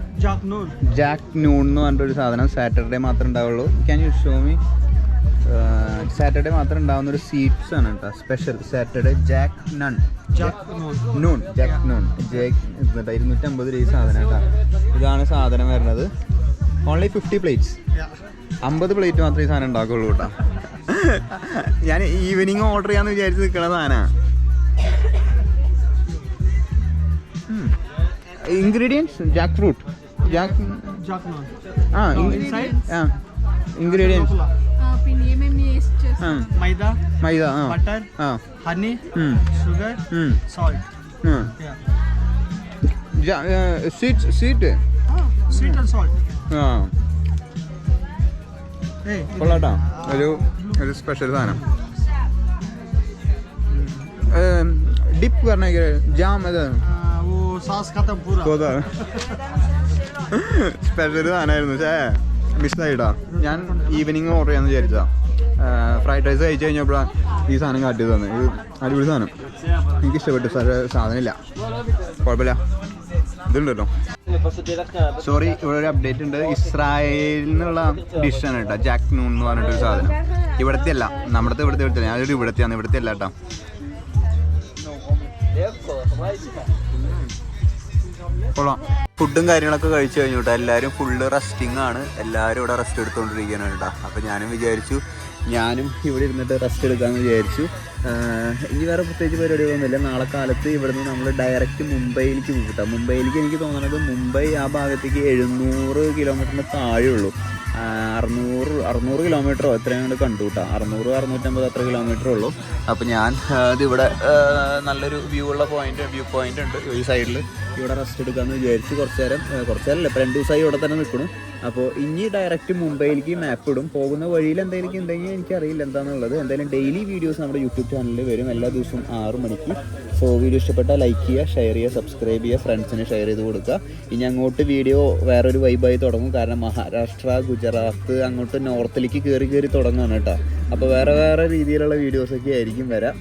ജാക്ക് നൂൺ എന്ന് പറഞ്ഞിട്ടൊരു സാധനം സാറ്റർഡേ മാത്രമേ ഉണ്ടാവുള്ളൂ. Can you show me Saturday മാത്രം ഉണ്ടാവുന്ന ഒരു സ്വീറ്റ്സ് ആണ് കേട്ടോ. സ്പെഷ്യൽ സാറ്റർഡേ ജാക്ക് നൺ. നൂൺ. Jack noon. ജാക്ക് ഇരുന്നൂറ്റമ്പത് രൂപ സാധനം കേട്ടോ. ഇതാണ് സാധനം വരുന്നത്. Only fifty
plates.
അമ്പത് പ്ലേറ്റ് മാത്രമേ ഈ സാധനം ഉണ്ടാക്കുള്ളൂ കേട്ടോ. ഞാൻ ഈവനിങ് ഓർഡർ ചെയ്യാന്ന് വിചാരിച്ച് നിൽക്കണ സാധനമാണ് ഇൻഗ്രീഡിയൻസ് ജാക്ക് ഫ്രൂട്ട് ജാക്ക്. ആ? ആ. Ingredients
maida
maida
butter honey sugar salt
sweet sweet
sweet and salt
കൊള്ളാട്ടാ. ഒരു ഒരു സ്പെഷ്യൽ സാധനം. ഡിപ്പ് പറഞ്ഞ ജാം ഇത് സ്പെഷ്യൽ സാധനമായിരുന്നു ചേ മിസ്സായിട്ടാ ഞാൻ ഈവനിങ് ഓർഡർ ചെയ്യാന്ന് വിചാരിച്ചാ ഫ്രൈഡ് റൈസ് കഴിച്ചു കഴിഞ്ഞപ്പോഴാണ് ഈ സാധനം കാട്ടി തന്നെ. ഇത് അടിപൊളി സാധനം. എനിക്ക് ഇഷ്ടപ്പെട്ടു സാധനമില്ല. കുഴപ്പമില്ല. ഇതുണ്ടല്ലോ. സോറി ഇവിടെ ഒരു അപ്ഡേറ്റ് ഉണ്ട്. ഇസ്രായേലിൽ നിന്നുള്ള ഡിഷാണ് കേട്ടോ. ജാക്ക് നൂൺ എന്ന് പറഞ്ഞിട്ടൊരു സാധനം. ഇവിടുത്തെ അല്ല നമ്മുടെ ഇവിടുത്തെ ഇവിടുത്തെ ഞാനൊരു ഇവിടുത്തെയാണ്. ഇവിടുത്തെ അല്ല കേട്ടോ. കൊള്ളാം. ഫുഡും കാര്യങ്ങളൊക്കെ കഴിച്ചു കഴിഞ്ഞു കേട്ടോ എല്ലാവരും ഫുള്ള് റെസ്റ്റിംഗ് ആണ്. എല്ലാവരും ഇവിടെ റെസ്റ്റ് എടുത്തുകൊണ്ടിരിക്കുകയാണ് കേട്ടോ. അപ്പോൾ ഞാനും വിചാരിച്ചു ഞാനും ഇവിടെ ഇരുന്നിട്ട് റെസ്റ്റ് എടുക്കാമെന്ന് വിചാരിച്ചു. ഇനി വേറെ പ്രത്യേകിച്ച് പരിപാടികളൊന്നുമില്ല. നാളെ കാലത്ത് ഇവിടുന്ന് നമ്മൾ ഡയറക്റ്റ് മുംബൈയിലേക്ക് കൂട്ടാം മുംബൈയിലേക്ക് എനിക്ക് തോന്നുന്നത് മുംബൈ ആ ഭാഗത്തേക്ക് എഴുന്നൂറ് കിലോമീറ്ററിന് താഴെയുള്ളൂ. അറുന്നൂറ് അറുന്നൂറ് കിലോമീറ്ററോ എത്രയും കൊണ്ട് കണ്ടു കേട്ടോ അറുന്നൂറ് അറുന്നൂറ്റമ്പത് അത്ര കിലോമീറ്റർ ഉള്ളൂ. അപ്പോൾ ഞാൻ ഇതിവിടെ നല്ലൊരു വ്യൂ ഉള്ള പോയിന്റ് വ്യൂ പോയിന്റ് ഉണ്ട് ഈ സൈഡിൽ ഇവിടെ റെസ്റ്റ് എടുക്കാമെന്ന് വിചാരിച്ച് കുറച്ച് നേരം കുറച്ച് നേരം ഇപ്പോൾ രണ്ട് ദിവസമായി ഇവിടെ തന്നെ നിൽക്കണം അപ്പോൾ ഇനി ഡയറക്റ്റ് മുംബൈയിലേക്ക് മാപ്പ് ഇടും. പോകുന്ന വഴിയിൽ എന്തെങ്കിലും ഉണ്ടെങ്കിൽ എനിക്കറിയില്ല എന്താണെന്നുള്ളത് എന്തായാലും ഡെയിലി വീഡിയോസ് നമ്മുടെ യൂട്യൂബ് ചാനലിൽ വരും എല്ലാ ദിവസവും ആറ് മണിക്ക്. സോ വീഡിയോ ഇഷ്ടപ്പെട്ടാൽ ലൈക്ക് ചെയ്യുക ഷെയർ ചെയ്യുക സബ്സ്ക്രൈബ് ചെയ്യുക ഫ്രണ്ട്സിന് ഷെയർ ചെയ്ത് കൊടുക്കുക. ഇനി അങ്ങോട്ട് വീഡിയോ വേറൊരു വൈബായി തുടങ്ങും. കാരണം മഹാരാഷ്ട്ര ഗുജറാത്ത് അങ്ങോട്ട് നോർത്തിലേക്ക് കയറി കയറി തുടങ്ങുകയാണ് കേട്ടോ. അപ്പോൾ വേറെ വേറെ രീതിയിലുള്ള വീഡിയോസൊക്കെ ആയിരിക്കും വരാം.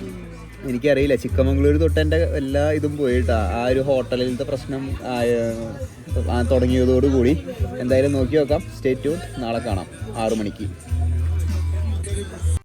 എനിക്കറിയില്ല ചിക്കമംഗളൂർ തൊട്ട് എന്റെ എല്ലാ ഇതും പോയിട്ടാ. ആ ഒരു ഹോട്ടലിലത്തെ പ്രശ്നം തുടങ്ങിയതോടുകൂടി. എന്തായാലും നോക്കി നോക്കാം. സ്റ്റേ ട്യൂൺ നാളെ കാണാം. ആറു മണിക്ക്.